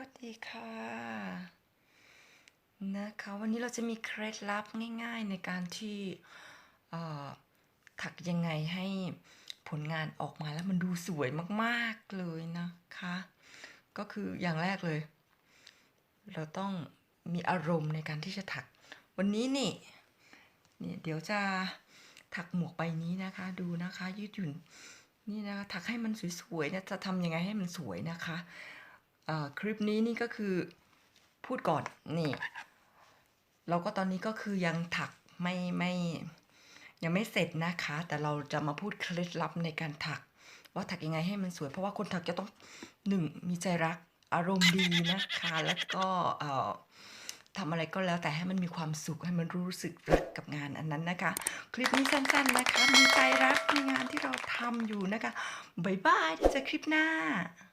วัสดีค่ะ นะคะวันนี้เราจะมีเคล็ดลับง่าย ๆ ในการที่ถักยังไงให้ผลงานออกมาแล้วมันดูสวยมากๆเลยนะคะ ก็คืออย่างแรกเลย เราต้องมีอารมณ์ในการที่จะถัก วันนี้นี่เนี่ยเดี๋ยวจะถักหมวกใบนี้นะคะ ดูนะคะยืดหยุ่นนี่นะคะถักให้มันสวยๆเนี่ยจะทำยังไงให้มันสวยนะคะ คลิปนี้นี่ก็คือพูดก่อนนี่เราก็ตอนนี้ก็คือยังถักไม่ไม่ยังไม่เสร็จนะคะ แต่เราจะมาพูดเคล็ดลับในการถัก ว่าถักยังไงให้มันสวย เพราะว่าคนถักจะต้องหนึ่งมีใจรักอารมณ์ดีนะคะ แล้วก็เอ่อทำอะไรก็แล้วแต่ให้มันมีความสุขให้มันรู้สึกรักกับงานอันนั้นนะคะ คลิปนี้สั้นๆนะคะ มีใจรักในงานที่เราทำอยู่นะคะบ๊ายบายเจอคลิปหน้า